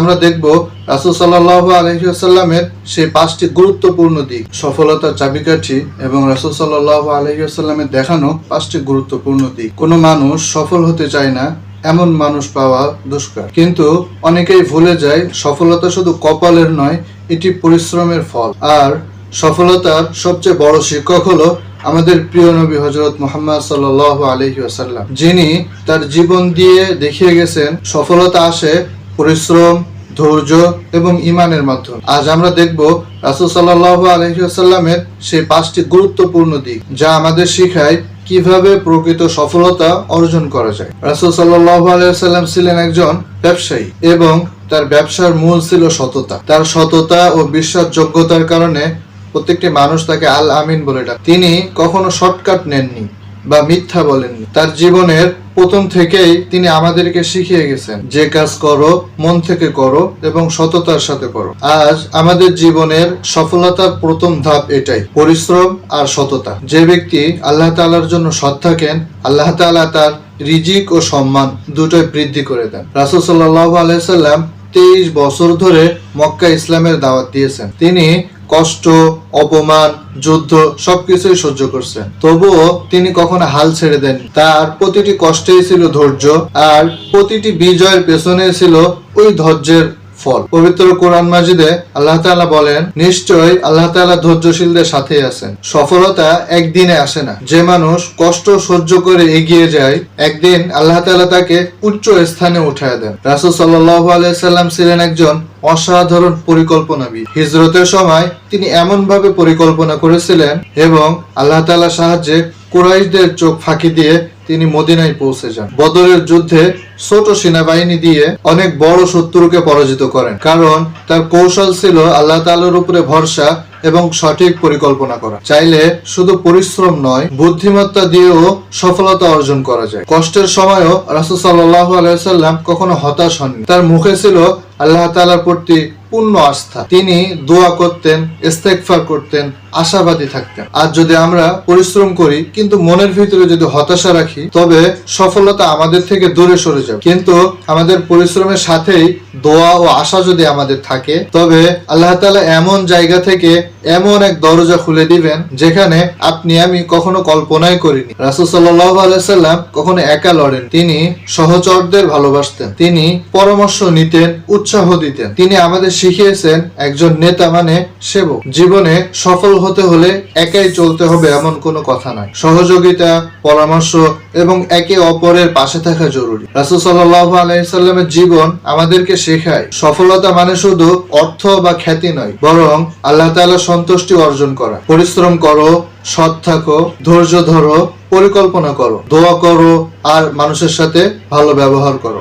আমরা দেখব রাসুল সাল্লাহ আলহিহাস্লামের সেই পাঁচটি গুরুত্বপূর্ণ দিক। সফলতার চাবিকাঠি এবং রাসুল সাল্লাহ আলহিহাস্লামের দেখানো পাঁচটি গুরুত্বপূর্ণ দিক। কোনো মানুষ সফল হতে চায় না, এমন মানুষ পাওয়া দুষ্কর। কিন্তু অনেকেই ভুলে যায়, সফলতা শুধু কপালের নয়, এটি পরিশ্রমের ফল। আর সফলতার সবচেয়ে বড় শিক্ষক হলো আমাদের প্রিয় নবী হজরত মোহাম্মদ সাল আলহি আসাল্লাম যিনি তার জীবন দিয়ে দেখিয়ে গেছেন, সফলতা আসে পরিশ্রম, ধৈর্য এবং ইমানের মাধ্যমে। আজ আমরা দেখব রাসুল সাল্লাহ আলহিহাসাল্লামের সেই পাঁচটি গুরুত্বপূর্ণ দিক, যা আমাদের শিখায় কীভাবে প্রকৃত সফলতা অর্জন করা যায়। রাসুল সাল্লাহ আলাইসাল্লাম ছিলেন একজন ব্যবসায়ী এবং তার ব্যবসার মূল ছিল সততা। তার সততা ও বিশ্বাসযোগ্যতার কারণে প্রত্যেকটি মানুষ তাকে আল আমিন বলে ডাক। তিনি কখনো শর্টকাট নেননি। বা মিথ্যা বলেননি তার জীবনের প্রথম থেকেই তিনি আমাদেরকে শিখিয়ে গেছেন যে কাজ করো, মন থেকে করো এবং সততার সাথে করো। আজ আমাদের জীবনের সফলতার প্রথম ধাপ এটাই, পরিশ্রম আর সততা। যে ব্যক্তি আল্লাহ তাআলার জন্য সৎ থাকেন, আল্লাহ তাআলা তার রিজিক ও সম্মান দুটোই বৃদ্ধি করে দেন। রাসূল সাল্লাল্লাহু আলাইহি সাল্লাম তেইশ বছর ধরে মক্কা ইসলামের দাওয়াত দিয়েছেন। তিনি কষ্ট, অপমান, যুদ্ধ সবকিছুই সহ্য করছে। তবুও তিনি কখনো হাল ছেড়ে দেন তার প্রতিটি কষ্টেই ছিল ধৈর্য, আর প্রতিটি বিজয়ের পেছনে ছিল ওই ধৈর্যের ফল। পবিত্র কোরআন মাজিদে আল্লাহ তাআলা বলেন নিশ্চয় আল্লাহ তাআলা ধৈর্যশীলদের সাথে আছেন। সফলতা একদিনে আসে না। যে মানুষ কষ্ট সহ্য করে এগিয়ে যায়, একদিন আল্লাহ তাআলা তাকে উচ্চ স্থানে উঠায় দেন। রাসূল সাল্লাল্লাহু আলাইহি সাল্লাম ছিলেন একজন অসাধারণ পরিকল্পনাবিদ। হিজরতের সময় তিনি এমন ভাবে পরিকল্পনা করেছিলেন এবং আল্লাহ তাআলার সাহায্যে কুরাইশদের চোখ ফাঁকি দিয়ে তিনি মদিনায় পৌঁছে যান। বদরের যুদ্ধে ছোট সেনাবাহিনী দিয়ে অনেক বড় শত্রুকে পরাজিত করেন, কারণ তার কৌশল ছিল আল্লাহ তালের উপরে ভরসা এবং সঠিক পরিকল্পনা করা। চাইলে শুধু পরিশ্রম নয়, বুদ্ধিমত্তা দিয়েও সফলতা অর্জন করা যায়। কষ্টের সময়ও রাসূল সাল্লাল্লাহু আলাইহি সাল্লাম কখনো হতাশ হননি। তার মুখে ছিল আল্লাহ তাআলার প্রতি পূর্ণ আস্থা। তিনি দোয়া করতেন, ইস্তেগফার করতেন, আশাবাদী থাকতেন। আর যদি আমরা পরিশ্রম করি, কিন্তু মনের ভিতরে যদি হতাশা রাখি, তবে সফলতা আমাদের থেকে দূরে সরে যাবে। কিন্তু আমাদের পরিশ্রমের সাথেই দোয়া ও আশা যদি আমাদের থাকে, তবে আল্লাহ তাআলা এমন জায়গা থেকে এমন এক দরজা খুলে দিবেন, যেখানে আপনি আমি কখনো কল্পনাই করিনি। রাসূল সাল্লাম কখনো একা লড়েন, তিনি সহচরদের ভালোবাসতেন, তিনি পরামর্শ নিতেন, উৎসাহ দিতেন। তিনি আমাদের শিখিয়েছেন, একজন নেতা মানে সেবক। জীবনে সফল হতে হলে একাই চলতে হবে এমন কোনো কথা নাই। সহযোগিতা, পরামর্শ এবং একে অপরের পাশে থাকা জরুরি। রাসূল সাল্লাল্লাহু আলাইহি সাল্লামের জীবন আমাদেরকে শেখায়। সফলতা মানে শুধু অর্থ বা খ্যাতি নয়, বরং আল্লাহ তালা সন্তুষ্টি অর্জন করা। পরিশ্রম করো, সৎ থাকো, ধৈর্য ধরো, পরিকল্পনা করো, দোয়া করো, আর মানুষের সাথে ভালো ব্যবহার করো।